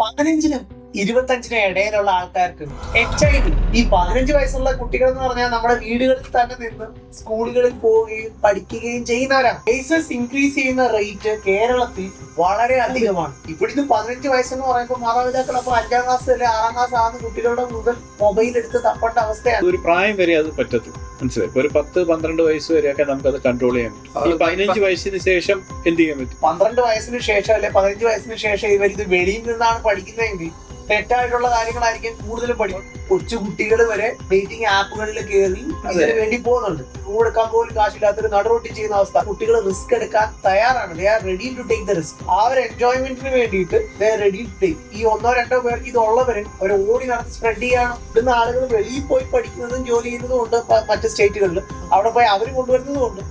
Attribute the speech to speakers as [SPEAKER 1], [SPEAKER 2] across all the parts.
[SPEAKER 1] പതിനഞ്ചിനും ഇരുപത്തഞ്ചിനും ഇടയിലുള്ള ആൾക്കാർക്ക് എച്ച് ഐ വി ഈ പതിനഞ്ച് വയസ്സുള്ള കുട്ടികൾ എന്ന് പറഞ്ഞാൽ നമ്മുടെ വീടുകളിൽ തന്നെ നിന്ന് സ്കൂളുകളിൽ പോവുകയും പഠിക്കുകയും ചെയ്യുന്നവരാണ് കേസസ് ഇൻക്രീസ് ചെയ്യുന്ന റേറ്റ് കേരളത്തിൽ വളരെ അധികമാണ്. ഇവിടുന്ന് പതിനഞ്ച് വയസ്സെന്ന് പറയുമ്പോൾ മാതാപിതാക്കൾ അപ്പൊ അഞ്ചാം ക്ലാസ് അല്ലെ ആറാം ക്ലാസ് ആകുന്ന കുട്ടികളുടെ മുതൽ മൊബൈൽ എടുത്ത് തപ്പേണ്ട അവസ്ഥയാണ്.
[SPEAKER 2] ഒരു പ്രായം വരെ അത് പറ്റത്തു. മനസ്സിലായി? ഒരു പത്ത് പന്ത്രണ്ട് വയസ്സ് വരെയൊക്കെ നമുക്ക് അത് കൺട്രോൾ ചെയ്യാൻ പറ്റും. പതിനഞ്ച് വയസ്സിന് ശേഷം എന്ത് ചെയ്യാൻ പറ്റും?
[SPEAKER 1] പന്ത്രണ്ട് വയസ്സിന് ശേഷം അല്ലെ പതിനഞ്ച് വയസ്സിന് ശേഷം ഇവർ ഇത് വെളിയിൽ നിന്നാണ് പഠിക്കുന്നതെങ്കിൽ തെറ്റായിട്ടുള്ള കാര്യങ്ങളായിരിക്കും കൂടുതലും പഠിക്കും കൊച്ചു കുട്ടികൾ വരെ ഡേറ്റിംഗ് ആപ്പുകളിൽ കയറി ഇതിന് വേണ്ടി പോകുന്നുണ്ട്. കൊടുക്കാൻ പോലും കാശില്ലാത്തൊരു നടുറൊട്ടി ചെയ്യുന്ന അവസ്ഥ. കുട്ടികൾ റിസ്ക് എടുക്കാൻ തയ്യാറാണ്. They are ready to take the risk ആ ഒരു എൻജോയ്മെന്റിന് വേണ്ടിയിട്ട് ദേ റെഡി ടു ടേക്ക് ഈ ഒന്നോ രണ്ടോ പേർക്ക് ഇത് ഉള്ളവര് ഒരു ഓടി നടത്തി സ്പ്രെഡ് ചെയ്യണം. ഇവിടുന്ന് ആളുകൾ വെളിയിൽ പോയി പഠിക്കുന്നതും ജോലി ചെയ്യുന്നതും ഉണ്ട് മറ്റ് സ്റ്റേറ്റുകളിൽ അവിടെ പോയി അവർ കൊണ്ടുവരുന്നതും ഉണ്ട്.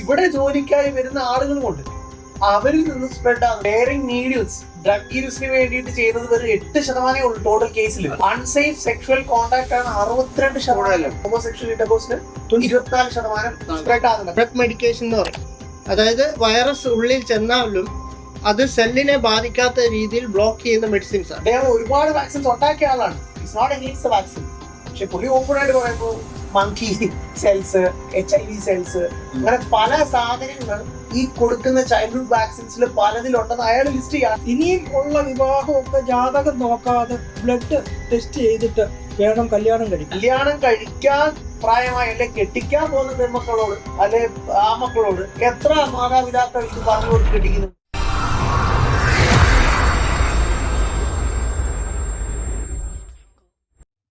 [SPEAKER 1] ഇവിടെ ജോലിക്കായി വരുന്ന ആളുകളും ഉണ്ട്. അവരിൽ നിന്ന് സ്പ്രെഡ് ആകും ഷെയറിംഗ് നീഡിൽസ് ഡ്രഗ് യൂസിന് വേണ്ടിയിട്ട് ചെയ്യുന്നത് വെറും എട്ട് ശതമാനമേ ഉള്ളൂ ടോട്ടൽ കേസിൽ അൺസേഫ് സെക്ഷൽ കോണ്ടാക്ട് ആണ് അറുപത്തിരണ്ട് ശതമാനം. ഹോമോസെക്ഷൽ ഇന്റർകോഴ്സിന് ഇരുപത്തിനാല് ശതമാനം സ്പ്രെഡ് ആകുന്നുണ്ട്
[SPEAKER 3] ഡ്രഗ് മെഡിക്കേഷൻ എന്ന് പറയും. അതായത് വൈറസ് ഉള്ളിൽ ചെന്നാലും അത് സെല്ലിനെ ബാധിക്കാത്ത രീതിയിൽ ബ്ലോക്ക് ചെയ്യുന്ന മെഡിസിൻസ് ആണ്.
[SPEAKER 1] അദ്ദേഹം ഒരുപാട് വാക്സിൻസ് ഉണ്ടാക്കിയ ആളാണ്. ഇറ്റ്സ് നോട്ട് എഗെയിൻസ്റ്റ് വാക്സിൻ പക്ഷെ പുള്ളി ഓപ്പൺ ആയിട്ട് പറയുമ്പോൾ monkey cells H I V cells അങ്ങനെ പല സാധനങ്ങൾ ഈ കൊടുക്കുന്ന ചൈൽഡ്ഹുഡ് വാക്സിൻസിൽ പലതിലുണ്ടെന്ന് അയാൾ ലിസ്റ്റ് ചെയ്യാം.
[SPEAKER 4] ഇനിയും ഉള്ള വിവാഹമൊക്കെ ജാതകം നോക്കാതെ ബ്ലഡ് ടെസ്റ്റ് ചെയ്തിട്ട് വേണം കല്യാണം കഴിക്കാൻ.
[SPEAKER 1] കല്യാണം കഴിക്കാൻ പ്രായമായി അല്ലെ കെട്ടിക്കാൻ പോകുന്ന പെൺമക്കളോട് അല്ലെ ആ മക്കളോട് എത്ര മാതാപിതാക്കൾ ഇത് പറഞ്ഞു കൊടുത്ത് കെട്ടിക്കുന്നു?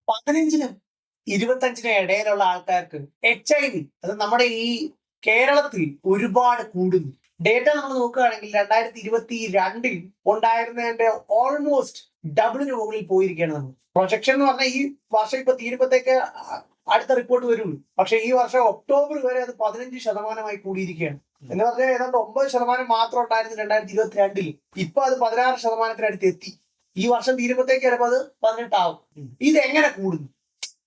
[SPEAKER 1] പതിനഞ്ചിനും ഇരുപത്തഞ്ചിനും ഇടയിലുള്ള ആൾക്കാർക്ക് എച്ച് ഐ വി അത് നമ്മുടെ ഈ കേരളത്തിൽ ഒരുപാട് കൂടുന്നു. ഡേറ്റ നമ്മൾ നോക്കുകയാണെങ്കിൽ രണ്ടായിരത്തി ഇരുപത്തി രണ്ടിൽ ഉണ്ടായിരുന്നതിന്റെ ഓൾമോസ്റ്റ് ഡബിളിന് മുകളിൽ പോയിരിക്കുകയാണ് നമ്മൾ. പ്രൊജക്ഷൻ എന്ന് പറഞ്ഞാൽ ഈ വർഷം ഇപ്പൊ തീരുമ്പത്തേക്ക് അടുത്ത റിപ്പോർട്ട് വരുള്ളൂ. പക്ഷെ ഈ വർഷം ഒക്ടോബർ വരെ അത് പതിനഞ്ച് ശതമാനമായി കൂടിയിരിക്കുകയാണ്. എന്ന് പറഞ്ഞാൽ ഏതാണ്ട് ഒമ്പത് ശതമാനം മാത്രം ഉണ്ടായിരുന്നു രണ്ടായിരത്തി ഇരുപത്തി രണ്ടിൽ ഇപ്പൊ അത് പതിനാറ് ശതമാനത്തിനടുത്ത് എത്തി. ഈ വർഷം തീരുമ്പത്തേക്ക് ചിലപ്പോൾ അത് പതിനെട്ടാവും. ഇത് എങ്ങനെ കൂടുന്നു?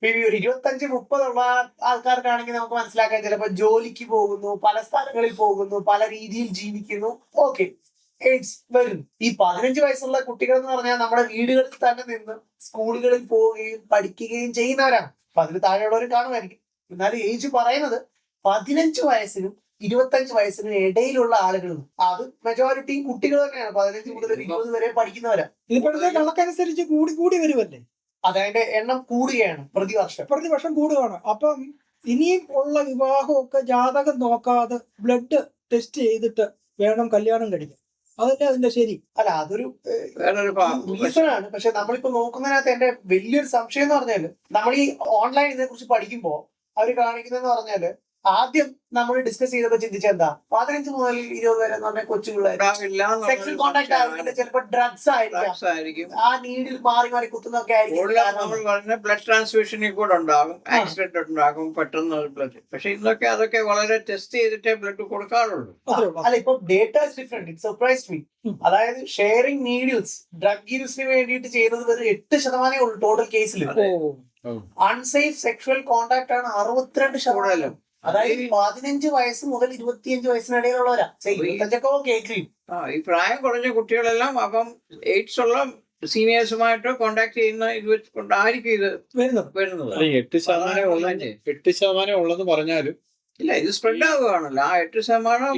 [SPEAKER 1] ഒരു ഇരുപത്തഞ്ച് മുപ്പതുള്ള ആൾക്കാർക്കാണെങ്കിൽ നമുക്ക് മനസ്സിലാക്കാൻ ചിലപ്പോൾ ജോലിക്ക് പോകുന്നു പല സ്ഥലങ്ങളിൽ പോകുന്നു പല രീതിയിൽ ജീവിക്കുന്നു. ഓക്കെ എയ്ഡ്സ് വരുന്നു ഈ പതിനഞ്ച് വയസ്സുള്ള കുട്ടികൾ എന്ന് പറഞ്ഞാൽ നമ്മുടെ വീടുകളിൽ തന്നെ നിന്ന് സ്കൂളുകളിൽ പോവുകയും പഠിക്കുകയും ചെയ്യുന്നവരാണ്. അപ്പൊ അതിന് താഴെയുള്ളവർ കാണുമായിരിക്കും. എന്നാലും ഏജ് പറയുന്നത് പതിനഞ്ച് വയസ്സിനും ഇരുപത്തഞ്ച് വയസ്സിനും ഇടയിലുള്ള ആളുകളും. അത് മെജോറിറ്റിയും കുട്ടികൾ തന്നെയാണ്. പതിനഞ്ച് മുതൽ ഇരുപത് വരെ പഠിക്കുന്നവരാണ്
[SPEAKER 4] ഇതിപ്പോഴത്തെ കണക്കനുസരിച്ച് കൂടി കൂടി വരുമല്ലേ
[SPEAKER 1] അതതിന്റെ എണ്ണം കൂടുകയാണ് പ്രതിവർഷം.
[SPEAKER 4] പ്രതിവർഷം കൂടുകയാണ്. അപ്പം ഇനിയും ഉള്ള വിവാഹമൊക്കെ ജാതകം നോക്കാതെ ബ്ലഡ് ടെസ്റ്റ് ചെയ്തിട്ട് വേണം കല്യാണം കഴിക്കാൻ. അതല്ലേ അതിന്റെ ശരി?
[SPEAKER 1] അല്ല അതൊരു റീസണാണ് പക്ഷെ നമ്മളിപ്പോ നോക്കുന്നതിനകത്ത് എന്റെ വലിയൊരു സംശയം എന്ന് പറഞ്ഞാൽ നമ്മൾ ഈ ഓൺലൈൻ ഇതിനെ കുറിച്ച് പഠിക്കുമ്പോ അവർ കാണിക്കുന്നതെന്ന് പറഞ്ഞാൽ ആദ്യം നമ്മൾ ഡിസ്കസ് ചെയ്തപ്പോ ചിന്തിച്ച എന്താ? പതിനഞ്ച് മുതൽ ഇരുപത് വരെ എന്ന് പറഞ്ഞാൽ കൊച്ചു പിള്ളേർ കോണ്ടാക്ട് ആകുന്നുണ്ട് ചിലപ്പോൾ ഡ്രഗ്സ് ആയിരിക്കും. ആ നീഡിൽ മാറി മാറി കുത്തുന്നൊക്കെ ആയിരിക്കും.
[SPEAKER 5] നമ്മൾ പറഞ്ഞ ബ്ലഡ് ട്രാൻസ്ഫ്യൂഷനിൽ കൂടെ ഉണ്ടാകും. ആക്സിഡന്റ് ഉണ്ടാകും പെട്ടെന്ന് ബ്ലഡ് പക്ഷെ ഇന്നൊക്കെ അതൊക്കെ വളരെ ടെസ്റ്റ് ചെയ്തിട്ടേ ബ്ലഡ് കൊടുക്കാറുള്ളൂ.
[SPEAKER 1] അല്ല ഇപ്പൊ data different it surprise me അതായത് ഷെയറിംഗ് നീഡിൽസ് ഡ്രഗ് യൂസിന് വേണ്ടിയിട്ട് ചെയ്യുന്നത് വെറും എട്ട് ശതമാനമേ ഉള്ളൂ ടോട്ടൽ കേസിൽ അൺസേഫ് സെക്ഷൽ കോണ്ടാക്ട് ആണ് അറുപത്തിരണ്ട് ശതമാനം. അതായത് പതിനഞ്ച് വയസ്സ് മുതൽ ഇരുപത്തിയഞ്ച് വയസ്സിനിടയിലുള്ളവരാ. ഇരുപത്തഞ്ചൊക്കെ ഓക്കെ
[SPEAKER 5] ആ ഈ പ്രായം കുറഞ്ഞ കുട്ടികളെല്ലാം അപ്പം എയ്ഡ്സ് ഉള്ള സീനിയേഴ്സുമായിട്ട് കോണ്ടാക്ട് ചെയ്യുന്ന ഇത് വെച്ചുകൊണ്ടായിരിക്കും ഇത്
[SPEAKER 4] വരുന്നത്.
[SPEAKER 5] വരുന്നത്.
[SPEAKER 2] അല്ല എട്ട് ശതമാനം ഉള്ളത് എട്ട് ശതമാനം ഉള്ളെന്ന് പറഞ്ഞാലും
[SPEAKER 5] ഇല്ല ഇത് സ്പ്രെഡ് ആവുകയാണല്ലോ. ആ എട്ട് ശതമാനം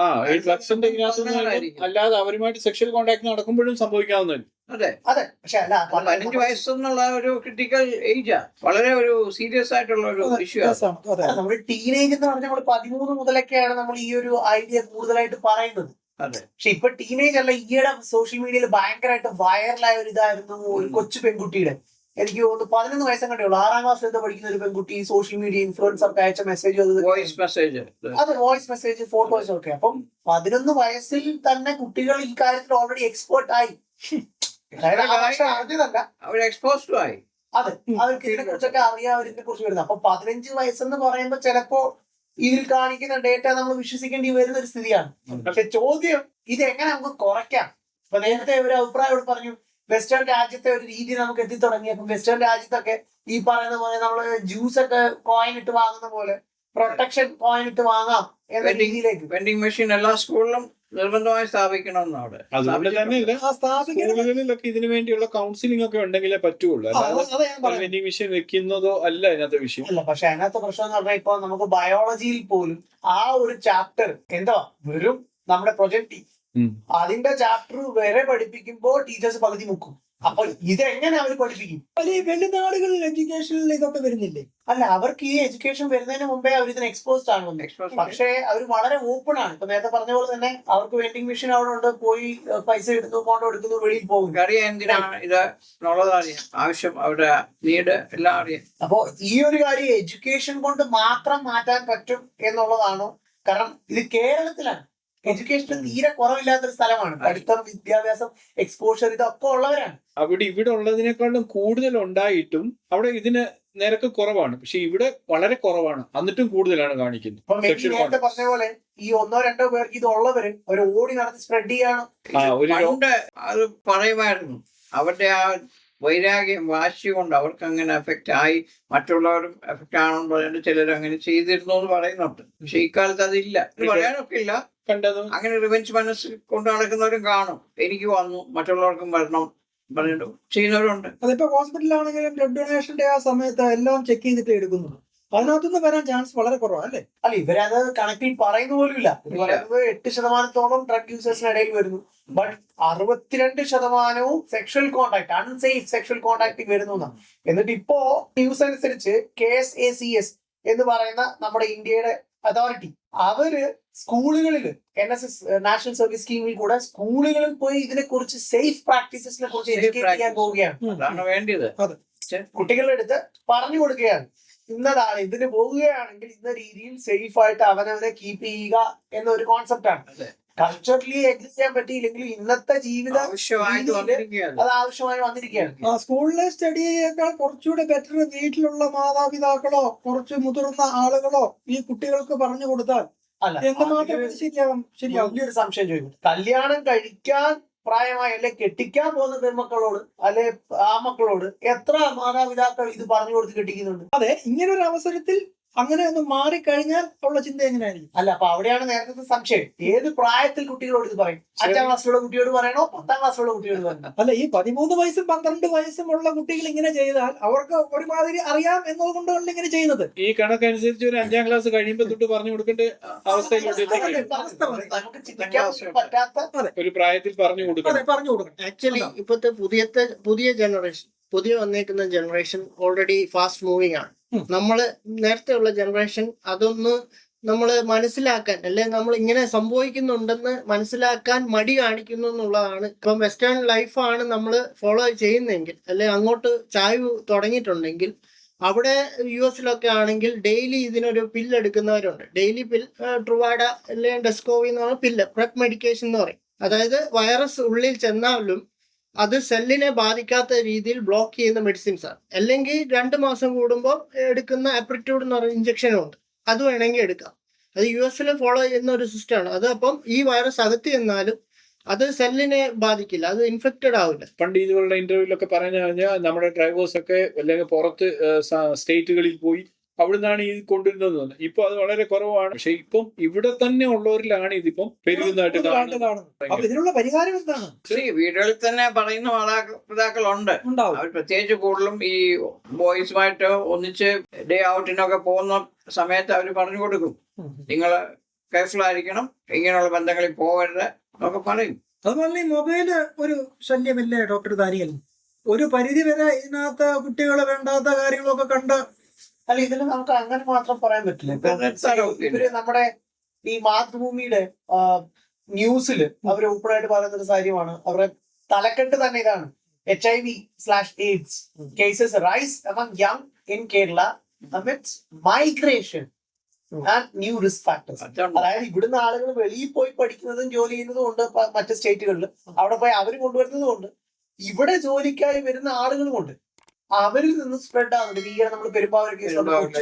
[SPEAKER 2] ആ ഈ ഡ്രഗ്സിന്റെ ഇതിനകത്ത് അല്ലാതെ അവരുമായിട്ട് സെക്ഷൽ കോണ്ടാക്ട് നടക്കുമ്പോഴും സംഭവിക്കാവുന്ന
[SPEAKER 5] അതെ.
[SPEAKER 1] അതെ പക്ഷെ അല്ല
[SPEAKER 5] പതിനഞ്ച് വയസ്സെന്നുള്ള ഒരു ക്രിട്ടിക്കൽ ഏജാ വളരെ ഒരു സീരിയസ് ആയിട്ടുള്ള ഒരു ഇഷ്യൂ ആണ്.
[SPEAKER 1] നമ്മൾ ടീനേജ് എന്ന് പറഞ്ഞാൽ നമ്മൾ പതിമൂന്ന് മുതലൊക്കെയാണ് നമ്മൾ ഈ ഒരു ഐഡിയ കൂടുതലായിട്ട് പറയുന്നത്.
[SPEAKER 5] അതെ.
[SPEAKER 1] പക്ഷെ ഇപ്പൊ ടീനേജ് അല്ല ഈയിടെ സോഷ്യൽ മീഡിയയിൽ ഭയങ്കരമായിട്ട് വൈറലായ ഒരു ഇതായിരുന്നു ഒരു കൊച്ചു പെൺകുട്ടിയുടെ. എനിക്ക് തോന്നുന്നു പതിനൊന്ന് വയസ്സും കണ്ടേ ഉള്ളൂ. ആറാം ക്ലാസ്സിൽ പഠിക്കുന്ന ഒരു പെൺകുട്ടി സോഷ്യൽ മീഡിയ ഇൻഫ്ലുവൻസർക്ക് അയച്ച മെസ്സേജ്
[SPEAKER 5] വോയിസ് മെസ്സേജ്
[SPEAKER 1] അത് വോയിസ് മെസ്സേജ് ഫോട്ടോസ് ഒക്കെ. അപ്പം പതിനൊന്ന് വയസ്സിൽ തന്നെ കുട്ടികൾ ഈ കാര്യത്തിൽ ഓൾറെഡി എക്സ്പേർട്ട് ആയി അറിഞ്ഞതല്ല.
[SPEAKER 5] അവർ എക്സ്പോസ്ഡ് ആയി.
[SPEAKER 1] അതെ അവർക്ക് ഇതിനെ കുറിച്ചൊക്കെ അറിയാം ഇതിനെ കുറിച്ച് വരുന്നത്. അപ്പൊ പതിനഞ്ച് വയസ്സെന്ന് പറയുമ്പോൾ ചിലപ്പോ ഇതിൽ കാണിക്കുന്ന ഡേറ്റ നമ്മൾ വിശ്വസിക്കേണ്ടി വരുന്ന ഒരു സ്ഥിതിയാണ്. പക്ഷെ ചോദ്യം ഇത് എങ്ങനെ നമുക്ക് കുറയ്ക്കാം? ഇപ്പൊ നേരത്തെ ഒരു അഭിപ്രായം ഇവിടെ പറഞ്ഞു വെസ്റ്റേൺ രാജ്യത്തെ ഒരു രീതി നമുക്ക് എത്തി തുടങ്ങിയപ്പോൾ വെസ്റ്റേൺ രാജ്യത്തൊക്കെ ഈ പറയുന്ന പോലെ നമ്മൾ ജ്യൂസ് ഒക്കെ കോയിൻ ഇട്ട് വാങ്ങുന്ന പോലെ പ്രൊട്ടക്ഷൻ കോയിൻ ഇട്ട് വാങ്ങാം എന്ന രീതിയിലേക്ക്.
[SPEAKER 5] വെൻഡിങ് മെഷീൻ എല്ലാ സ്കൂളിലും നിർബന്ധമായി സ്ഥാപിക്കണം അവിടെ.
[SPEAKER 2] അതുകൊണ്ട് തന്നെ ഇതിനു വേണ്ടിയുള്ള കൗൺസിലിംഗ് ഒക്കെ ഉണ്ടെങ്കിലേ പറ്റുള്ളൂ. വെൻഡിങ് മെഷീൻ വെക്കുന്നതോ അല്ല അതിനകത്ത് വിഷയം.
[SPEAKER 1] അല്ല പക്ഷെ അതിനകത്ത് പ്രശ്നം എന്ന് പറഞ്ഞാൽ ഇപ്പൊ നമുക്ക് ബയോളജിയിൽ പോലും ആ ഒരു ചാപ്റ്റർ എന്തോ വെറും നമ്മുടെ പ്രൊജക്ട്. അതിന്റെ ചാപ്റ്റർ വരെ പഠിപ്പിക്കുമ്പോൾ ടീച്ചേഴ്സ് പകുതി മുക്കും. അപ്പൊ ഇതെങ്ങനെ അവർ പഠിപ്പിക്കും?
[SPEAKER 4] അല്ലെ വലിയ വെളിനാടുകളിൽ എഡ്യൂക്കേഷനിൽ ഇതൊക്കെ വരുന്നില്ലേ?
[SPEAKER 1] അല്ല അവർക്ക് ഈ എഡ്യൂക്കേഷൻ വരുന്നതിന് മുമ്പേ അവർ ഇതിന് എക്സ്പോസ്ഡ് ആണ് പക്ഷേ അവർ വളരെ ഓപ്പൺ ആണ്. ഇപ്പൊ നേരത്തെ പറഞ്ഞ പോലെ തന്നെ അവർക്ക് വെൻഡിങ് മെഷീൻ അവിടെ ഉണ്ട് പോയി പൈസ ഇടുന്നു ഫോട്ടോ എടുക്കുന്നു വെളിയിൽ പോകും
[SPEAKER 5] ഇത്? അറിയാം. ആവശ്യം അവരുടെ നീഡ് എല്ലാം അറിയാം.
[SPEAKER 1] അപ്പോ ഈ ഒരു കാര്യം എഡ്യൂക്കേഷൻ കൊണ്ട് മാത്രം മാറ്റാൻ പറ്റും എന്നുള്ളതാണോ. കാരണം ഇത് കേരളത്തിലാണ്. എഡ്യൂക്കേഷൻ തീരെ കുറവില്ലാത്തൊരു സ്ഥലമാണ്. പഠിത്തം വിദ്യാഭ്യാസം എക്സ്പോഷർ ഇതൊക്കെ ഉള്ളവരാണ്.
[SPEAKER 2] അവിടെ ഇവിടെ ഉള്ളതിനേക്കാളും കൂടുതൽ ഉണ്ടായിട്ടും അവിടെ ഇതിന് നിരക്ക് കുറവാണ്. പക്ഷെ ഇവിടെ വളരെ കുറവാണ്. എന്നിട്ടും കൂടുതലാണ് കാണിക്കുന്നത്.
[SPEAKER 1] ഇപ്പൊ നേരത്തെ പറഞ്ഞ പോലെ ഈ ഒന്നോ രണ്ടോ പേർക്ക് ഇത് ഉള്ളവര് ഒരു ഓടി നടത്തി സ്പ്രെഡ് ചെയ്യാണ്.
[SPEAKER 5] പണ്ട് അത് പറയുമായിരുന്നു. അവരുടെ ആ വൈരാഗ്യം വാശി കൊണ്ട് അവർക്ക് അങ്ങനെ എഫക്റ്റ് ആയി. മറ്റുള്ളവരും എഫക്റ്റ് ആണെന്ന് പറഞ്ഞിട്ട് ചിലർ അങ്ങനെ ചെയ്തിരുന്നു എന്ന് പറയുന്നുണ്ട്. പക്ഷെ ഇക്കാലത്ത് അതില്ല. പറയാനൊക്കെ ഇല്ല
[SPEAKER 2] കണ്ടത്?
[SPEAKER 5] അങ്ങനെ റിവെഞ്ച് മനസ്സ് കൊണ്ട് നടക്കുന്നവരും കാണും. എനിക്ക് വന്നു മറ്റുള്ളവർക്കും വരണം പറഞ്ഞിട്ട് ചെയ്യുന്നവരുണ്ട്.
[SPEAKER 4] അതിപ്പോ ഹോസ്പിറ്റലാണെങ്കിലും ബ്ലഡ് ഡൊണേഷന്റെ ആ സമയത്ത് എല്ലാം ചെക്ക് ചെയ്തിട്ട് എടുക്കുന്നുള്ളൂ അതിനകത്തുനിന്ന് വരാൻ ചാൻസ് വളരെ കുറവാണ് അല്ലേ?
[SPEAKER 1] അല്ല ഇവരത് കണക്കിൽ പറയുന്ന
[SPEAKER 5] പോലുമില്ല.
[SPEAKER 1] പറയുന്നത് എട്ട് ശതമാനത്തോളം ഡ്രഗ് യൂസേഴ്സിനിടയിൽ വരുന്നു. ബട്ട് അറുപത്തിരണ്ട് ശതമാനവും sexual contact unsafe sexual contact വരുന്നു എന്നാണ്. എന്നിട്ട് ഇപ്പോ ന്യൂസ് അനുസരിച്ച് K S A C S എന്ന് പറയുന്ന നമ്മുടെ ഇന്ത്യയുടെ അതോറിറ്റി അവർ സ്കൂളുകളിൽ N S S national service സ്കീമിൽ കൂടെ സ്കൂളുകളിൽ പോയി ഇതിനെ കുറിച്ച് സേഫ് പ്രാക്ടീസസിനെ കുറിച്ച് എഡ്യൂക്കേറ്റ് ചെയ്യാൻ പോവുകയാണ്.
[SPEAKER 4] വേണ്ടത്
[SPEAKER 5] അതാണ് വേണ്ടിയത്.
[SPEAKER 1] കുട്ടികളുടെ അടുത്ത് പറഞ്ഞു കൊടുക്കുകയാണ്. ഇന്നതാണ് ഇതിന് പോവുകയാണെങ്കിൽ ഇന്ന രീതിയിൽ സേഫ് ആയിട്ട് അവനവനെ കീപ്പ് ചെയ്യുക എന്നൊരു കോൺസെപ്റ്റ് ആണ്.
[SPEAKER 5] അതെ.
[SPEAKER 1] കൾച്ചറലി എക്സിസ്റ്റ് ചെയ്യാൻ പറ്റിയില്ലെങ്കിൽ ഇന്നത്തെ ജീവിത അത് ആവശ്യമായി വന്നിരിക്കുകയാണ്.
[SPEAKER 4] സ്കൂളിലെ സ്റ്റഡി സ്റ്റഡിയേക്കാൾ കുറച്ചുകൂടെ ബെറ്റർ വീട്ടിലുള്ള മാതാപിതാക്കളോ കുറച്ച് മുതിർന്ന ആളുകളോ ഈ കുട്ടികൾക്ക് പറഞ്ഞു കൊടുത്താൽ
[SPEAKER 1] വലിയൊരു സംശയം ചോദിക്കും. കല്യാണം കഴിക്കാൻ പ്രായമായ അല്ലെ കെട്ടിക്കാൻ പോകുന്ന പെൺമക്കളോട് അല്ലെ ആ മക്കളോട് എത്ര മാതാപിതാക്കൾ ഇത് പറഞ്ഞു കൊടുത്ത് കെട്ടിക്കുന്നുണ്ട്?
[SPEAKER 4] അതെ ഇങ്ങനെ ഒരു അവസരത്തിൽ അങ്ങനെ ഒന്ന് മാറിക്കഴിഞ്ഞാൽ ഉള്ള ചിന്ത എങ്ങനെയായിരിക്കും?
[SPEAKER 1] അല്ല അപ്പൊ അവിടെയാണ് നേരത്തെ സംശയം. ഏത് പ്രായത്തിൽ കുട്ടികളോട് ഇത് പറയും? അഞ്ചാം ക്ലാസ്സിലുള്ള കുട്ടിയോട് പറയണോ? പത്താം ക്ലാസ്സിലുള്ള കുട്ടിയോട് പറയണോ?
[SPEAKER 4] അല്ല ഈ പതിമൂന്ന് വയസ്സും പന്ത്രണ്ട് വയസ്സും ഉള്ള കുട്ടികൾ ഇങ്ങനെ ചെയ്താൽ അവർക്ക് ഒരുമാതിരി അറിയാം എന്നതുകൊണ്ടാണ് ഇങ്ങനെ ചെയ്യുന്നത്.
[SPEAKER 2] ഈ കണക്കനുസരിച്ച് ഒരു അഞ്ചാം ക്ലാസ് കഴിയുമ്പോൾ തൊട്ട് പറഞ്ഞു കൊടുക്കേണ്ട അവസ്ഥയിലോട്ട് ഒരു പ്രായത്തിൽ പറഞ്ഞു കൊടുക്കണം.
[SPEAKER 4] പറഞ്ഞു കൊടുക്കണം.
[SPEAKER 3] ആക്ച്വലി ഇപ്പോഴത്തെ പുതിയത്തെ പുതിയ ജനറേഷൻ പുതിയ വന്നേക്കുന്ന ജനറേഷൻ ഓൾറെഡി ഫാസ്റ്റ് മൂവിങ് ആണ്. നമ്മൾ നേരത്തെ ഉള്ള ജനറേഷൻ അതൊന്ന് നമ്മൾ മനസ്സിലാക്കാൻ അല്ലെ നമ്മൾ ഇങ്ങനെ സംഭവിക്കുന്നുണ്ടെന്ന് മനസ്സിലാക്കാൻ മടി കാണിക്കുന്നു എന്നുള്ളതാണ്. ഇപ്പം വെസ്റ്റേൺ ലൈഫാണ് നമ്മൾ ഫോളോ ചെയ്യുന്നതെങ്കിൽ അല്ലെ അങ്ങോട്ട് ചായ്വ് തുടങ്ങിയിട്ടുണ്ടെങ്കിൽ അവിടെ യു എസിലൊക്കെ ആണെങ്കിൽ ഡെയിലി ഇതിനൊരു പില്ല് എടുക്കുന്നവരുണ്ട്. ഡെയിലി പിൽ ട്രുവാഡ അല്ലെങ്കിൽ ഡെസ്കോവി എന്ന് പറഞ്ഞ പില്ല് പ്രെപ്പ് മെഡിക്കേഷൻ എന്ന് പറയും. അതായത് വൈറസ് ഉള്ളിൽ ചെന്നാലും അത് സെല്ലിനെ ബാധിക്കാത്ത രീതിയിൽ ബ്ലോക്ക് ചെയ്യുന്ന മെഡിസിൻസ് ആണ്. അല്ലെങ്കിൽ രണ്ട് മാസം കൂടുമ്പോൾ എടുക്കുന്ന ആപ്രിറ്റ്യൂഡ് എന്ന് പറയുന്ന ഇഞ്ചക്ഷനും ഉണ്ട്. അത് വേണമെങ്കിൽ എടുക്കാം. അത് യു എസിൽ ഫോളോ ചെയ്യുന്ന ഒരു സിസ്റ്റമാണ് അത് അപ്പം ഈ വൈറസ് അകത്ത് ചെന്നാലും അത് സെല്ലിനെ ബാധിക്കില്ല. അത് ഇൻഫെക്റ്റഡ് ആവില്ല.
[SPEAKER 2] പണ്ട് ഇതുപോലുള്ള ഇന്റർവ്യൂലൊക്കെ പറഞ്ഞു കഴിഞ്ഞാൽ നമ്മുടെ ഡ്രൈവേഴ്സ് ഒക്കെ അല്ലെങ്കിൽ പുറത്ത് സ്റ്റേറ്റുകളിൽ പോയി അവിടുന്നാണ് ഈ കൊണ്ടുവരുന്നത്. ഇപ്പൊ അത് വളരെ കുറവാണ്. പക്ഷെ ഇപ്പം ഇവിടെ തന്നെ ഉള്ളവരിലാണ് ഇതിപ്പം പെരുകുന്നതായിട്ട് കാണുന്നത്.
[SPEAKER 4] ഇതിനുള്ള പരിഹാരം എന്താണ്?
[SPEAKER 5] വീടുകളിൽ തന്നെ പറയുന്ന മാതാപിതാക്കളുണ്ട്
[SPEAKER 4] ഉണ്ട്
[SPEAKER 5] അവർ പ്രത്യേകിച്ച് കൂടുതലും ഈ ബോയ്സുമായിട്ട് ഒന്നിച്ച് ഡേ ഔട്ടിനൊക്കെ പോകുന്ന സമയത്ത് അവർ പറഞ്ഞു കൊടുക്കും. നിങ്ങൾ കെയർഫുൾ ആയിരിക്കണം. ഇങ്ങനെയുള്ള ബന്ധങ്ങളിൽ പോകരുത് എന്നൊക്കെ പറയും.
[SPEAKER 4] അതുപോലെ ഈ മൊബൈൽ ഒരു ശല്യമില്ലേ ഡോക്ടർ ദാരിയൽ ഒരു പരിധി വരെ ഇതിനകത്ത് കുട്ടികൾ വേണ്ടാത്ത കാര്യങ്ങളൊക്കെ കണ്ട്
[SPEAKER 1] അല്ല ഇതിൽ നമുക്ക് അങ്ങനെ മാത്രം പറയാൻ പറ്റില്ല. ഇവർ നമ്മുടെ ഈ മാതൃഭൂമിയുടെ ന്യൂസിൽ അവർ ഓപ്പൺ ആയിട്ട് പറയുന്ന ഒരു കാര്യമാണ് അവരുടെ തലക്കെട്ട് തന്നെ ഇതാണ്. H I V slash AIDS cases rise among young in Kerala migration and new risk factors അതായത് ഇവിടുന്ന് ആളുകൾ വെളിയിൽ പോയി പഠിക്കുന്നതും ജോലി ചെയ്യുന്നതും ഉണ്ട് മറ്റ് സ്റ്റേറ്റുകളിൽ അവിടെ പോയി അവർ കൊണ്ടുവരുന്നതും ഉണ്ട്. ഇവിടെ ജോലിക്കായി വരുന്ന ആളുകളും ഉണ്ട്. അവരിൽ നിന്ന് സ്പ്രെഡ് ആകുന്നുണ്ട് ഭീകരം നമ്മൾ പെരുമ്പാവൂർ.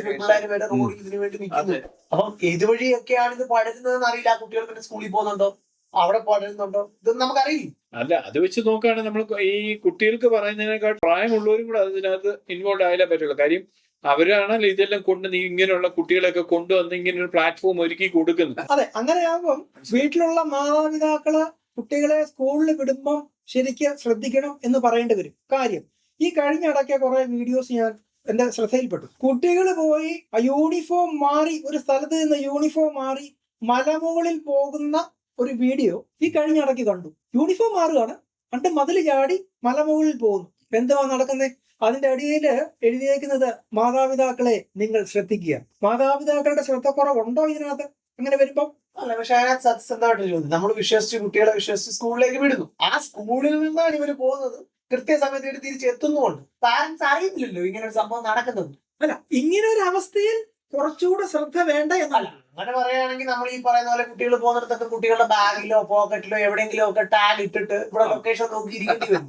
[SPEAKER 1] പിള്ളേർ വരെ റോഡിൽ ഇതിനു വേണ്ടി നിൽക്കുന്നു. അപ്പം ഇതുവഴിയൊക്കെയാണ് ഇത് പടരുന്നതെന്ന് അറിയില്ല. ആ കുട്ടികൾ പിന്നെ സ്കൂളിൽ പോകുന്നുണ്ടോ? അവിടെ പടരുന്നുണ്ടോ? ഇതൊന്നും നമുക്കറിയില്ല.
[SPEAKER 2] അല്ല അത് വെച്ച് നോക്കുകയാണെങ്കിൽ നമ്മൾ ഈ കുട്ടികൾക്ക് പറയുന്നതിനേക്കാൾ പ്രായമുള്ളവരും കൂടെ അതിനകത്ത് ഇൻവോൾവ് ആയാലേ പറ്റുള്ളൂ. കാര്യം അവരാണല്ലോ ഇതെല്ലാം കൊണ്ട് നീ ഇങ്ങനെയുള്ള കുട്ടികളെയൊക്കെ കൊണ്ടുവന്ന് ഇങ്ങനെ ഒരു പ്ലാറ്റ്ഫോം ഒരുക്കി കൊടുക്കുന്നത്.
[SPEAKER 4] അതെ അങ്ങനെയാകുമ്പം വീട്ടിലുള്ള മാതാപിതാക്കൾ കുട്ടികളെ സ്കൂളിൽ വിടുമ്പോൾ ശരിക്കും ശ്രദ്ധിക്കണം എന്ന് പറയേണ്ടി വരും. കാര്യം ഈ കഴിഞ്ഞ ഇടയ്ക്ക് കുറെ വീഡിയോസ് ഞാൻ എന്റെ ശ്രദ്ധയിൽപ്പെട്ടു. കുട്ടികൾ പോയി യൂണിഫോം മാറി ഒരു സ്ഥലത്ത് നിന്ന് യൂണിഫോം മാറി മലമുകളിൽ പോകുന്ന ഒരു വീഡിയോ ഈ കഴിഞ്ഞ ഇടയ്ക്ക് കണ്ടു. യൂണിഫോം മാറുകയാണ്. പണ്ട് മതിൽ ചാടി മലമുകളിൽ പോകുന്നു. എന്തുവാ നടക്കുന്നത് അതിന്റെ അടിയിൽ എഴുതിയേക്കുന്നത് മാതാപിതാക്കളെ നിങ്ങൾ ശ്രദ്ധിക്കുക. മാതാപിതാക്കളുടെ ശ്രദ്ധക്കുറവുണ്ടോ ഇതിനകത്ത്? അങ്ങനെ വരുമ്പോ?
[SPEAKER 1] അല്ല പക്ഷെ അതിനകത്ത് സത്യസന്ധമായിട്ട് ചോദിച്ചു നമ്മൾ വിശ്വസിച്ച് കുട്ടികളെ വിശ്വസിച്ച് സ്കൂളിലേക്ക് വിടുന്നു. ആ സ്കൂളിൽ നിന്നാണ് ഇവർ പോകുന്നത്. കൃത്യസമയത്ത് ഇവർ തിരിച്ചെത്തുന്നുമുണ്ട് പാരന്റ്സ് അറിയത്തില്ലല്ലോ ഇങ്ങനെ ഒരു സംഭവം നടക്കുന്നത്.
[SPEAKER 4] അല്ല ഇങ്ങനെ ഒരു അവസ്ഥയിൽ കുറച്ചുകൂടെ ശ്രദ്ധ വേണ്ട എന്നല്ല
[SPEAKER 1] അങ്ങനെ പറയുകയാണെങ്കിൽ നമ്മൾ ഈ പറയുന്ന പോലെ കുട്ടികൾ പോകുന്നിടത്തൊക്കെ കുട്ടികളുടെ ബാഗിലോ പോക്കറ്റിലോ എവിടെയെങ്കിലും ഒക്കെ ടാഗ് ഇട്ടിട്ട് ഇവിടെ ലൊക്കേഷൻ നോക്കി ഇരിക്കേണ്ടി വരും.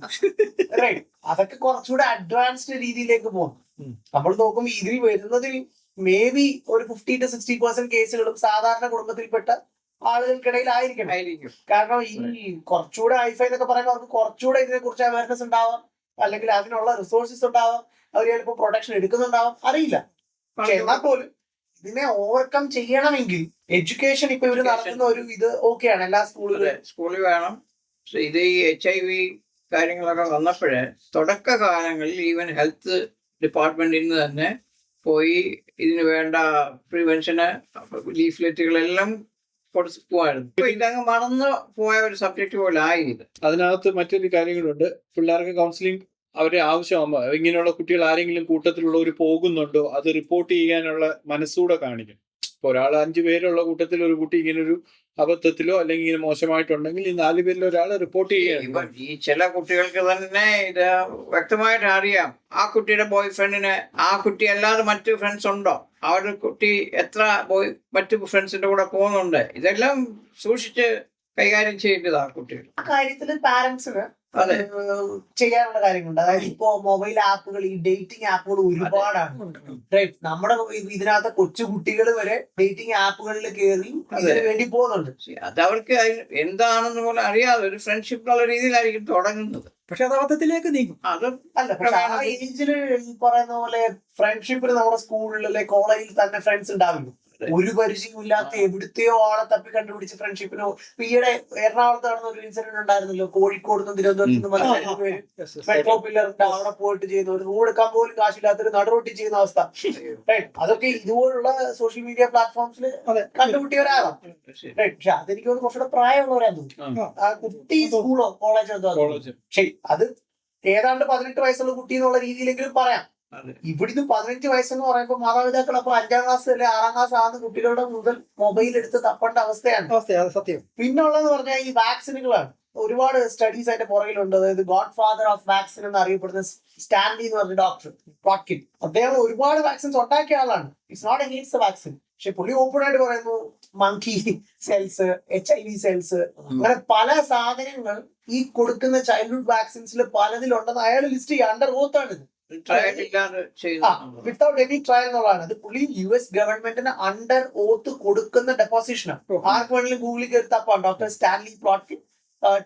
[SPEAKER 1] റൈറ്റ് അതൊക്കെ കുറച്ചുകൂടെ അഡ്വാൻസ്ഡ് രീതിയിലേക്ക് പോകും. നമ്മൾ നോക്കുമ്പോൾ ഇതിൽ വരുന്നതിൽ മേ ബി ഒരു ഫിഫ്റ്റി ടു സിക്സ്റ്റി പെർസെന്റ് കേസുകളും സാധാരണ കുടുംബത്തിൽപ്പെട്ട ആളുകൾക്കിടയിലായിരിക്കണം.
[SPEAKER 5] ആയിരിക്കും.
[SPEAKER 1] കാരണം ഈ കുറച്ചുകൂടെ ഹൈഫൈ എന്നൊക്കെ പറയുമ്പോൾ അവർക്ക് കുറച്ചുകൂടെ ഇതിനെ കുറിച്ച് അവയർനെസ് ഉണ്ടാവാം. അല്ലെങ്കിൽ അതിനുള്ള റിസോഴ്സസ് ഉണ്ടാവാം. അവർ ചിലപ്പോൾ പ്രൊട്ടക്ഷൻ എടുക്കുന്നുണ്ടാവാം. അറിയില്ല. പക്ഷെ എന്നാൽ പോലും ഇതിനെ ഓവർകം ചെയ്യണമെങ്കിൽ എഡ്യൂക്കേഷൻ ഇപ്പൊ ഇവർ നടത്തുന്ന ഒരു ഇത് ഓക്കെയാണ്. എല്ലാ സ്കൂളിലും
[SPEAKER 5] സ്കൂളിൽ വേണം. ഇത് ഈ എച്ച് ഐ വി കാര്യങ്ങളൊക്കെ വന്നപ്പോഴേ തുടക്കകാലങ്ങളിൽ ഈവൻ ഹെൽത്ത് ഡിപ്പാർട്ട്മെന്റിൽ നിന്ന് തന്നെ പോയി ഇതിന് വേണ്ട പ്രിവെൻഷന് ലീഫ്ലെറ്റുകളെല്ലാം കൊടുക്കുമായിരുന്നു ഇപ്പൊ അങ്ങ് മറന്നു പോയ ഒരു സബ്ജക്ട് പോലെ ആയി ഇത്
[SPEAKER 2] അതിനകത്ത് മറ്റൊരു കാര്യങ്ങളുണ്ട്. പിള്ളേർക്ക് കൗൺസിലിംഗ് അവരെ ആവശ്യമാകുമ്പോൾ ഇങ്ങനെയുള്ള കുട്ടികൾ ആരെങ്കിലും കൂട്ടത്തിലുള്ളവർ പോകുന്നുണ്ടോ? അത് റിപ്പോർട്ട് ചെയ്യാനുള്ള മനസ്സൂടെ കാണിക്കും. ഒരാൾ അഞ്ചു പേരുള്ള കൂട്ടത്തിൽ ഒരു കുട്ടി ഇങ്ങനെ ഒരു അബദ്ധത്തിലോ അല്ലെങ്കിൽ ഇങ്ങനെ മോശമായിട്ടുണ്ടെങ്കിൽ ഈ നാല് പേരിൽ ഒരാൾ റിപ്പോർട്ട് ചെയ്യണം
[SPEAKER 5] ഈ ചില കുട്ടികൾക്ക് തന്നെ ഇത് വ്യക്തമായിട്ട് അറിയാം. ആ കുട്ടിയുടെ ബോയ് ഫ്രണ്ടിന് ആ കുട്ടി അല്ലാതെ മറ്റു ഫ്രണ്ട്സ് ഉണ്ടോ? അവരുടെ കുട്ടി എത്ര ബോയ് മറ്റു ഫ്രണ്ട്സിന്റെ കൂടെ പോകുന്നുണ്ട്? ഇതെല്ലാം സൂക്ഷിച്ച് കൈകാര്യം ചെയ്യേണ്ടത് ആ കുട്ടികൾ.
[SPEAKER 1] ആ കാര്യത്തിൽ പാരന്റ്സിന് ചെയ്യാനുള്ള കാര്യങ്ങളുണ്ട്. അതായത് ഇപ്പോ മൊബൈൽ ആപ്പുകൾ ഈ ഡേറ്റിംഗ് ആപ്പുകൾ ഒരുപാടാണ്. നമ്മുടെ ഇതിനകത്ത് കൊച്ചു കുട്ടികൾ വരെ ഡേറ്റിംഗ് ആപ്പുകളിൽ കയറി അതിന് വേണ്ടി പോകുന്നുണ്ട്.
[SPEAKER 5] അത് അവർക്ക് എന്താണെന്ന് പോലെ അറിയാതെ ഒരു ഫ്രണ്ട്ഷിപ്പ് എന്നുള്ള രീതിയിലായിരിക്കും തുടങ്ങുന്നത്.
[SPEAKER 4] പക്ഷെ അത് അബദ്ധത്തിലേക്ക് നീങ്ങും.
[SPEAKER 5] അത്
[SPEAKER 1] അല്ല പക്ഷെ ആ ഏജിൽ പറയുന്ന പോലെ ഫ്രണ്ട്ഷിപ്പിൽ നമ്മുടെ സ്കൂളിലെ കോളേജിൽ തന്നെ ഫ്രണ്ട്സ് ഉണ്ടാവില്ല. ഒരു പരിചയവും ഇല്ലാത്ത എവിടുത്തെയോ ആളെ തപ്പി കണ്ടുപിടിച്ച് ഫ്രണ്ട്ഷിപ്പിനോ ഈയിടെ എറണാകുളത്ത് നടന്ന ഒരു ഇൻസിഡന്റ് ഉണ്ടായിരുന്നല്ലോ. കോഴിക്കോട് നിന്ന് തിരുവനന്തപുരത്ത് മെട്രോ പില്ലറിന്റെ അവിടെ പോയിട്ട് ചെയ്യുന്ന ഒരു റോഡ് എടുക്കാൻ പോലും കാശില്ലാത്തൊരു നടുറൊട്ടി ചെയ്യുന്ന അവസ്ഥ. അതൊക്കെ ഇതുപോലുള്ള സോഷ്യൽ മീഡിയ പ്ലാറ്റ്ഫോംസിൽ
[SPEAKER 5] ശരി.
[SPEAKER 1] Right. പക്ഷെ അതെനിക്ക് തോന്നുന്നു കുറച്ചുകൂടെ പ്രായമുള്ളവരാന്ന് തോന്നുന്നു. ആ. കുട്ടി സ്കൂളോ കോളേജോ എന്തോ അത് ഏതാണ്ട് പതിനെട്ട് വയസ്സുള്ള കുട്ടി എന്നുള്ള രീതിയിലെങ്കിലും പറയാം. ഇവിടുന്ന് പതിനഞ്ച് വയസ്സെന്ന് പറയുമ്പോൾ മാതാപിതാക്കൾ അപ്പൊ അഞ്ചാം ക്ലാസ് അല്ലെ ആറാം ക്ലാസ് ആകുന്ന കുട്ടികളുടെ മുതൽ മൊബൈൽ എടുത്ത് തപ്പേണ്ട അവസ്ഥയാണ്.
[SPEAKER 4] സത്യം.
[SPEAKER 1] പിന്നുള്ളതെന്ന് പറഞ്ഞാൽ ഈ വാക്സിനുകളാണ്. ഒരുപാട് സ്റ്റഡീസ് അതിന്റെ പുറകിലുണ്ട്. അതായത് ഗോഡ് ഫാദർ ഓഫ് വാക്സിൻ എന്ന് അറിയപ്പെടുന്ന സ്റ്റാൻലി എന്ന് പറഞ്ഞ ഡോക്ടർ പ്ലോട്കിൻ അദ്ദേഹം ഒരുപാട് വാക്സിൻസ് ഉണ്ടാക്കിയ ആളാണ്. ഇറ്റ്സ് നോട്ട് എഗെയിൻസ്റ്റ് വാക്സിൻ പക്ഷെ പുള്ളി ഓപ്പൺ ആയിട്ട് പറയുന്നു monkey cells H I V cells അങ്ങനെ പല സാധനങ്ങൾ ഈ കൊടുക്കുന്ന ചൈൽഡ്ഹുഡ് വാക്സിൻസിൽ പലതിലുണ്ടെന്ന് അയാൾ ലിസ്റ്റ് ചെയ്യുക അണ്ടർ ഓത്ത് ആണ് ഇത്. വിത്തൗട്ട് എനി ട്രയൽ എന്നുള്ളതാണ്. അത് പുള്ളി യു എസ് ഗവൺമെന്റിന് അണ്ടർ ഓത്ത് കൊടുക്കുന്ന ഡെപ്പോസിഷനാണ്. ആർക്ക് വേണമെങ്കിലും ഗൂഗിളിൽ കയറി തപ്പാണ് ഡോക്ടർ സ്റ്റാൻലി പ്ലോട്ട്കിൻ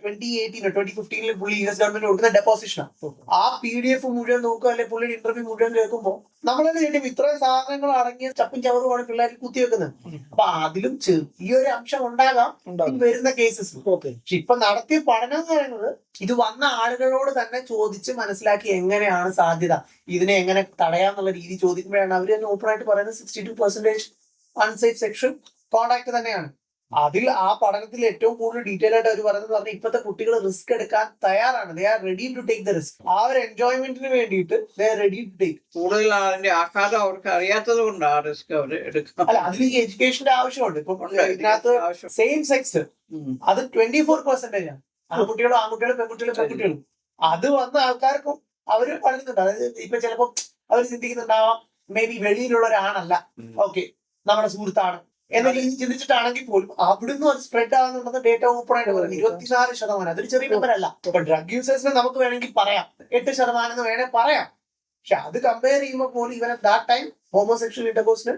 [SPEAKER 1] ട്വന്റി എയ്റ്റീനോ ട്വന്റി ഫിഫ്റ്റീനിൽ പുള്ളി യു എസ് ഗവൺമെന്റ് കൊടുക്കുന്ന ഡെപ്പോസിഷനാണ് ആ. പി ഡി എഫ് മുഴുവൻ നോക്കുക അല്ലെങ്കിൽ പുള്ളിയുടെ ഇന്റർവ്യൂ മുഴുവൻ കേൾക്കുമ്പോൾ നമ്മളെ ചെയ്യും? ഇത്രയും സാധനങ്ങൾ അടങ്ങിയ ചപ്പും ചവറുമാണ് പിള്ളേർ കുത്തിവെക്കുന്നത് അപ്പൊ അതിലും ചെറിയൊരു അംശം ഉണ്ടാകാം ഈ വരുന്ന കേസസ് പക്ഷെ ഇപ്പൊ നടത്തിയ പഠനം എന്ന് പറയുന്നത് ഇത് വന്ന ആളുകളോട് തന്നെ ചോദിച്ച് മനസ്സിലാക്കി എങ്ങനെയാണ് സാധ്യത. ഇതിനെ എങ്ങനെ തടയാന്നുള്ള രീതി ചോദിക്കുമ്പോഴാണ് അവർ തന്നെ ഓപ്പൺ ആയിട്ട് പറയുന്നത് sixty two percentage unsafe section contact തന്നെയാണ്. അതിൽ ആ പഠനത്തിൽ ഏറ്റവും കൂടുതൽ ഡീറ്റെയിൽ ആയിട്ട് അവർ പറയുന്നത് പറഞ്ഞാൽ ഇപ്പോഴത്തെ കുട്ടികൾ റിസ്ക് എടുക്കാൻ തയ്യാറാണ്. They are ready to take the risk ആ ഒരു എൻജോയ്മെന്റിന് വേണ്ടിയിട്ട് they are ready to take
[SPEAKER 5] കൂടുതൽ അതിന്റെ ആഘാതം അവർക്ക് അറിയാത്തത് കൊണ്ട് ആ റിസ്ക് അവർ എടുക്കും
[SPEAKER 1] അല്ല അതിൽ ഈ എഡ്യൂക്കേഷന്റെ ആവശ്യമുണ്ട്. ഇപ്പൊ. ഇതിനകത്ത് സെയിം സെക്സ്. അത് ട്വന്റി ഫോർ പെർസെന്റേജ് ആണ്. ആൺകുട്ടികളും ആൺകുട്ടികളും പെൺകുട്ടികളും പെൺകുട്ടികളും. അത് വന്ന ആൾക്കാർക്കും അവർ പഠിക്കുന്നുണ്ട് അതായത് ഇപ്പൊ ചിലപ്പോ അവർ ചിന്തിക്കുന്നുണ്ടാവാം മേ ബി വെളിയിലുള്ള ഒരാണല്ല. ഓക്കെ നമ്മുടെ സുഹൃത്താണ്. എന്ന രീതിയിൽ ചിന്തിച്ചിട്ടാണെങ്കിൽ പോലും അവിടുന്ന് അത് സ്പ്രെഡ് ആകുന്നുണ്ടെന്ന് ഡേറ്റ ഓപ്പൺ ആയിട്ട് പറയുന്നത് ഇരുപത്തിനാല് ശതമാനം. അതൊരു ചെറിയ നമ്പർ അല്ല അപ്പൊ ഡ്രഗ് യൂസേഴ്സിനെ നമുക്ക് വേണമെങ്കിൽ പറയാം. എട്ട് ശതമാനം എന്ന് വേണേ പറയാം. പക്ഷെ അത് കമ്പയർ ചെയ്യുമ്പോൾ പോലും ഇവനെ ദാറ്റ് ടൈം ഹോമോസെക്ഷൽ ഇന്റർകോഴ്സിന്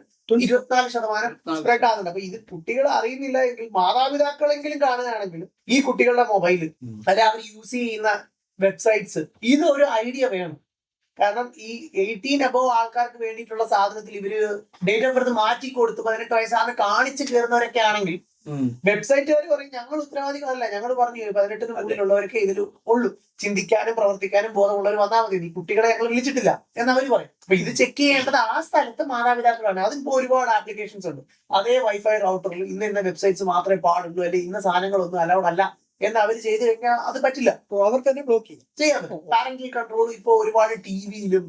[SPEAKER 1] ഇരുപത്തിനാല് ശതമാനം സ്പ്രെഡ് ആകുന്നുണ്ട് അപ്പൊ ഇത് കുട്ടികൾ അറിയുന്നില്ല എങ്കിൽ മാതാപിതാക്കളെങ്കിലും കാണുകയാണെങ്കിലും ഈ കുട്ടികളുടെ മൊബൈൽ. അല്ലെ അവർ യൂസ് ചെയ്യുന്ന വെബ്സൈറ്റ്സ് ഇത് ഒരു ഐഡിയ വേണം. കാരണം ഈ എയ്റ്റീൻ അബോവ് ആൾക്കാർക്ക് വേണ്ടിയിട്ടുള്ള സാധനത്തിൽ ഇവർ ഡേറ്റ് ഓഫ് ബർത്ത് മാറ്റി കൊടുത്ത് പതിനെട്ട് വയസ്സാണ് കാണിച്ചു കയറുന്നവരൊക്കെ ആണെങ്കിൽ വെബ്സൈറ്റുകാർ പറയും ഞങ്ങൾ ഉത്തരവാദികളല്ല ഞങ്ങൾ പറഞ്ഞു പതിനെട്ടിന് മുകളിലുള്ളവരൊക്കെ ഇതിൽ ഉള്ളൂ. ചിന്തിക്കാനും പ്രവർത്തിക്കാനും ബോധമുള്ളവർ വന്നാൽ മതി. നീ കുട്ടികളെ ഞങ്ങൾ വിളിച്ചിട്ടില്ല. എന്ന് അവർ പറയും. അപ്പൊ ഇത് ചെക്ക് ചെയ്യേണ്ടത് ആ സ്ഥലത്ത് മാതാപിതാക്കളാണ്. അതിപ്പോ ഒരുപാട് ആപ്ലിക്കേഷൻസ് ഉണ്ട്. അതേ വൈഫൈ റൗട്ടറിൽ ഇന്ന ഇന്ന വെബ്സൈറ്റ്സ് മാത്രമേ പാടുള്ളൂ. അല്ലെങ്കിൽ ഇന്ന സാധനങ്ങളൊന്നും അലൗഡ് അല്ല. എന്ന് അവർ ചെയ്തു കഴിഞ്ഞാൽ അത് പറ്റില്ല.
[SPEAKER 4] അവർക്ക് തന്നെ ബ്ലോക്ക് ചെയ്യും.
[SPEAKER 1] ചെയ്യാൻ പറ്റും പാരന്റൽ കൺട്രോൾ ഇപ്പൊ ഒരുപാട് ടിവിയിലും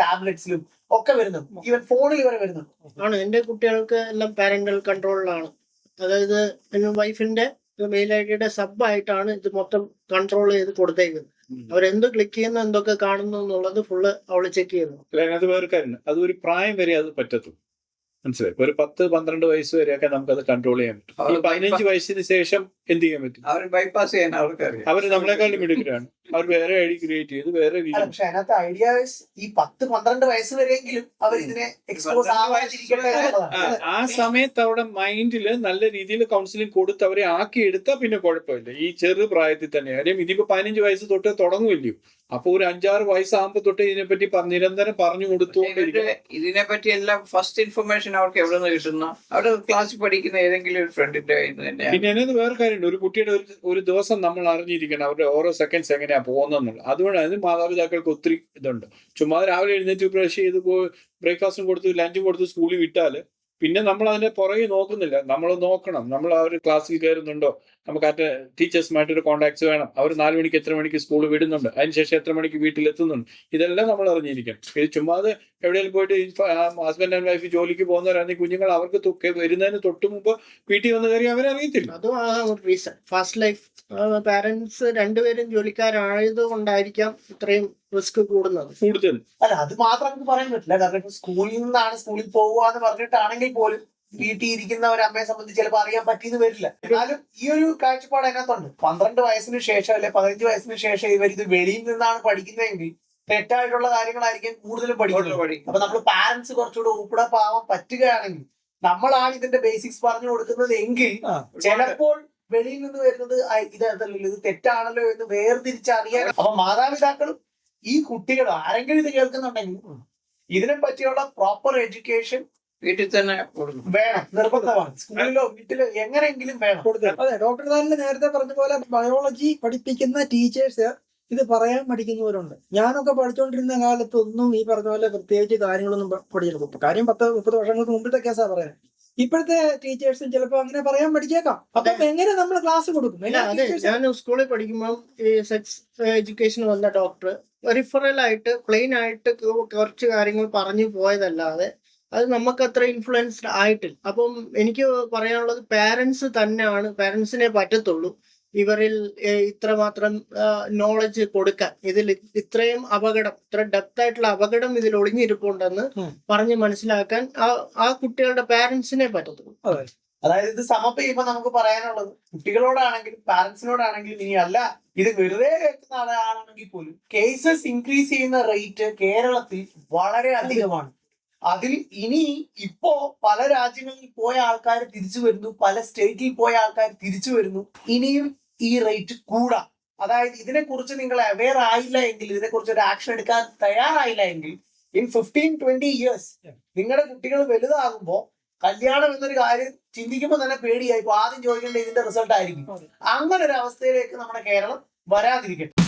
[SPEAKER 1] ടാബ്ലറ്റ്സിലും ഒക്കെ വരുന്നുണ്ട് ഈവൻ ഫോണിൽ വരെ വരുന്നുണ്ട്
[SPEAKER 3] ആണ്. എന്റെ കുട്ടികൾക്ക് എല്ലാം പാരന്റൽ കൺട്രോളിലാണ് അതായത് എന്റെ വൈഫിന്റെ മെയിൽ ഐ ഡിയുടെ സബ് ആയിട്ടാണ് ഇത് മൊത്തം കൺട്രോൾ ചെയ്ത് കൊടുത്തേക്കുന്നത്. അവരെന്ത് ക്ലിക്ക് ചെയ്യുന്നു എന്തൊക്കെ കാണുന്നു എന്നുള്ളത് ഫുള്ള് അവൾ ചെക്ക് ചെയ്യുന്നു.
[SPEAKER 2] അതിനകത്ത് വേറെ കാര്യം അത് ഒരു പ്രായം വരെ അത് പറ്റത്തുള്ളൂ. മനസ്സിലായി. ഒരു പത്ത് പന്ത്രണ്ട് വയസ്സ് വരെയൊക്കെ അത് കൺട്രോൾ ചെയ്യാൻ പറ്റും. പതിനഞ്ച് വയസ്സിന് ശേഷം എന്ത് ചെയ്യാൻ പറ്റും?
[SPEAKER 5] അവർ ബൈപ്പാസ് ചെയ്യാൻ
[SPEAKER 2] അവർ നമ്മളെക്കാളും മിടുക്കരാണ് അവർ വേറെ ഐഡിയ ക്രിയേറ്റ് ചെയ്ത് വേറെ
[SPEAKER 1] അല്ല
[SPEAKER 2] രീതി
[SPEAKER 1] പക്ഷെ അതിനകത്ത് ഐഡിയ ഈ പത്ത് പന്ത്രണ്ട് വയസ്സ് വരെയെങ്കിലും അവർ ഇതിനെ എക്സ്പോസ് ആവാതിരിക്കട്ടെ
[SPEAKER 2] ആ സമയത്ത് അവിടെ മൈൻഡിൽ നല്ല രീതിയിൽ കൗൺസിലിംഗ് കൊടുത്ത് അവരെ ആക്കി എടുത്താൽ പിന്നെ കുഴപ്പമില്ല. ഈ ചെറു പ്രായത്തിൽ തന്നെ കാര്യം ഇതിപ്പോ പതിനഞ്ച് വയസ്സ് തൊട്ട് തുടങ്ങുമല്ലോ അപ്പൊ ഒരു അഞ്ചാറ് വയസ്സാകുമ്പോ തൊട്ട് ഇതിനെപ്പറ്റി പറ്റി നിരന്തരം പറഞ്ഞു കൊടുത്തുകൊണ്ടിരിക്കും.
[SPEAKER 5] ഇതിനെ പറ്റി എല്ലാം ഫസ്റ്റ് ഇൻഫർമേഷൻ അവർക്ക് എവിടെ നിന്ന് കിട്ടുന്ന? അവിടെ ക്ലാസ്സിൽ പഠിക്കുന്ന ഏതെങ്കിലും ഒരു ഫ്രണ്ടിന്റെ
[SPEAKER 2] പിന്നെ എന്നത് വേറെ കാര്യമുണ്ട്. ഒരു കുട്ടിയുടെ ഒരു ഒരു ദിവസം നമ്മൾ അറിഞ്ഞിരിക്കണം. അവരുടെ ഓരോ സെക്കൻഡ്സ് എങ്ങനെയാ പോകുന്നെന്നുള്ളത് അതുകൊണ്ട് അതിന് മാതാപിതാക്കൾക്ക് ഒത്തിരി ഇതുണ്ട്. ചുമ്മാ രാവിലെ എഴുന്നേറ്റ് ബ്രഷ് ചെയ്ത് ബ്രേക്ക്ഫാസ്റ്റും കൊടുത്ത് ലഞ്ചും കൊടുത്ത് സ്കൂളിൽ വിട്ടാൽ പിന്നെ നമ്മൾ അതിന്റെ പുറകെ നോക്കുന്നില്ല. നമ്മൾ നോക്കണം. നമ്മൾ ആ ഒരു ക്ലാസ്സിൽ കയറുന്നുണ്ടോ? നമുക്ക് ആ ടീച്ചേഴ്സുമായിട്ടൊരു കോൺടാക്ട്സ് വേണം. അവർ നാല് മണിക്ക് എത്ര മണിക്ക് സ്കൂൾ വിടുന്നുണ്ട്. അതിനുശേഷം എത്ര മണിക്ക് വീട്ടിലെത്തുന്നുണ്ട്. ഇതെല്ലാം നമ്മൾ അറിഞ്ഞിരിക്കണം. ഇത് ചുമ്മാതെ എവിടെയെങ്കിലും പോയിട്ട് ഹസ്ബൻഡ് ആൻഡ് വൈഫ് ജോലിക്ക് പോകുന്നവരാണെങ്കിൽ കുഞ്ഞുങ്ങൾ അവർക്ക് വരുന്നതിന് തൊട്ട് മുമ്പ് വീട്ടിൽ വന്ന് കയറി അവരറിയത്തില്ല.
[SPEAKER 3] അതും ആ ഒരു റീസൺ ഫസ്റ്റ് ലൈഫ് പാരന്റ്സ് രണ്ടുപേരും ജോലിക്കാരായത് കൊണ്ടായിരിക്കാം ഇത്രയും റിസ്ക് കൂടുന്നത്.
[SPEAKER 2] കൂടുതൽ.
[SPEAKER 1] അല്ല അത് മാത്രം നമുക്ക് പറയാൻ പറ്റില്ല. കാരണം സ്കൂളിൽ നിന്നാണ് സ്കൂളിൽ പോവുക എന്ന് പറഞ്ഞിട്ടാണെങ്കിൽ പോലും വീട്ടിൽ ഇരിക്കുന്ന ഒരു അമ്മയെ സംബന്ധിച്ച് ചിലപ്പോൾ അറിയാൻ പറ്റിയെന്ന് വരില്ല. എന്നാലും ഈ ഒരു കാഴ്ചപ്പാട് അതിനകത്തുണ്ട്. പന്ത്രണ്ട് വയസ്സിന് ശേഷം അല്ലെ പതിനഞ്ച് വയസ്സിന് ശേഷം ഇവർ ഇത് വെളിയിൽ നിന്നാണ് പഠിക്കുന്നതെങ്കിൽ തെറ്റായിട്ടുള്ള കാര്യങ്ങളായിരിക്കും കൂടുതലും പഠിക്കുന്നത്.
[SPEAKER 5] പഠിക്കും
[SPEAKER 1] അപ്പൊ നമ്മൾ പാരന്റ്സ് കുറച്ചുകൂടെ ഉൾപ്പെടാൻ പറ്റുകയാണെങ്കിൽ നമ്മളാണ് ഇതിന്റെ ബേസിക്സ് പറഞ്ഞു കൊടുക്കുന്നത് എങ്കിൽ. ചിലപ്പോൾ വെളിയിൽ നിന്ന് വരുന്നത് ഇത് ഇതല്ലല്ലോ ഇത് തെറ്റാണല്ലോ എന്ന് വേർതിരിച്ചറിയാൻ അപ്പൊ മാതാപിതാക്കളും ഈ കുട്ടികൾ ആരെങ്കിലും ഇത് കേൾക്കുന്നുണ്ടെങ്കിൽ ഇതിനെ പറ്റിയുള്ള പ്രോപ്പർ എഡ്യൂക്കേഷൻ
[SPEAKER 5] വീട്ടിൽ തന്നെ കൊടുക്കും
[SPEAKER 1] വേണം നിർബന്ധമാണ്. സ്കൂളിലോ വീട്ടിലോ എങ്ങനെയെങ്കിലും വേണം.
[SPEAKER 4] കൊടുക്കണം. അതെ ഡോക്ടർ തന്നെ നേരത്തെ പറഞ്ഞ പോലെ ബയോളജി പഠിപ്പിക്കുന്ന ടീച്ചേഴ്സ് ഇത് പറയാൻ പഠിക്കുന്നവരുണ്ട് ഞാനൊക്കെ പഠിച്ചുകൊണ്ടിരുന്ന കാലത്ത് ഒന്നും ഈ പറഞ്ഞ പോലെ പ്രത്യേകിച്ച് കാര്യങ്ങളൊന്നും പഠിച്ചെടുക്കും കാര്യം പത്ത് മുപ്പത് വർഷങ്ങൾക്ക് മുമ്പിലത്തെ കേസാ പറയാൻ ഇപ്പോഴത്തെ ടീച്ചേഴ്സും ചിലപ്പോ അങ്ങനെ പറയാൻ പഠിച്ചേക്കാം അപ്പം എങ്ങനെ നമ്മൾ ക്ലാസ് കൊടുക്കും?
[SPEAKER 3] ഞാൻ സ്കൂളിൽ പഠിക്കുമ്പോൾ ഈ സെക്സ് എഡ്യൂക്കേഷൻ വന്ന ഡോക്ടർ റിഫറൽ ആയിട്ട് പ്ലെയിൻ ആയിട്ട് കുറച്ച് കാര്യങ്ങൾ പറഞ്ഞു പോയതല്ലാതെ അത് നമുക്ക് അത്ര ഇൻഫ്ലുവൻസ്ഡ് ആയിട്ടില്ല. അപ്പം എനിക്ക് പറയാനുള്ളത് പാരൻസ് തന്നെയാണ് പാരൻസിനെ പറ്റത്തുള്ളൂ ഇവരിൽ ഇത്രമാത്രം നോളജ് കൊടുക്കാൻ. ഇതിൽ ഇത്രയും അപകടം ഇത്ര ഡെപ്ത് ആയിട്ടുള്ള അപകടം ഇതിൽ ഒളിഞ്ഞിരിപ്പുണ്ടെന്ന്. പറഞ്ഞ് മനസ്സിലാക്കാൻ ആ- ആ കുട്ടികളുടെ പാരന്റ്സിനെ പറ്റത്തുള്ളൂ.
[SPEAKER 1] അതായത് ഇത് സമപ്പ് ചെയ്യുമ്പോൾ നമുക്ക് പറയാനുള്ളത് കുട്ടികളോടാണെങ്കിലും പാരന്റ്സിനോടാണെങ്കിലും ഇനി അല്ല ഇത് വെറുതെ കേൾക്കുന്ന ആളാണെങ്കിൽ പോലും കേസസ് ഇൻക്രീസ് ചെയ്യുന്ന റേറ്റ് കേരളത്തിൽ വളരെ അധികമാണ്. അതിൽ ഇനി ഇപ്പോ പല രാജ്യങ്ങളിൽ പോയ ആൾക്കാർ തിരിച്ചു വരുന്നു പല സ്റ്റേറ്റിൽ പോയ ആൾക്കാർ തിരിച്ചു വരുന്നു. ഇനിയും ഈ റേറ്റ് കൂടാം. അതായത് ഇതിനെക്കുറിച്ച് നിങ്ങൾ അവെയർ ആയില്ല എങ്കിൽ ഇതിനെക്കുറിച്ച് ഒരു ആക്ഷൻ എടുക്കാൻ തയ്യാറായില്ല എങ്കിൽ ഇൻ ഫിഫ്റ്റീൻ ട്വന്റി ഇയേഴ്സ് നിങ്ങളുടെ കുട്ടികൾ വലുതാകുമ്പോൾ കല്യാണം എന്നൊരു കാര്യം ചിന്തിക്കുമ്പോൾ തന്നെ പേടിയായി. ഇപ്പൊ ആദ്യം ചോദിക്കേണ്ട ഇതിന്റെ റിസൾട്ട് ആയിരിക്കും. അങ്ങനെ ഒരു അവസ്ഥയിലേക്ക് നമ്മുടെ കേരളം വരാതിരിക്കട്ടെ.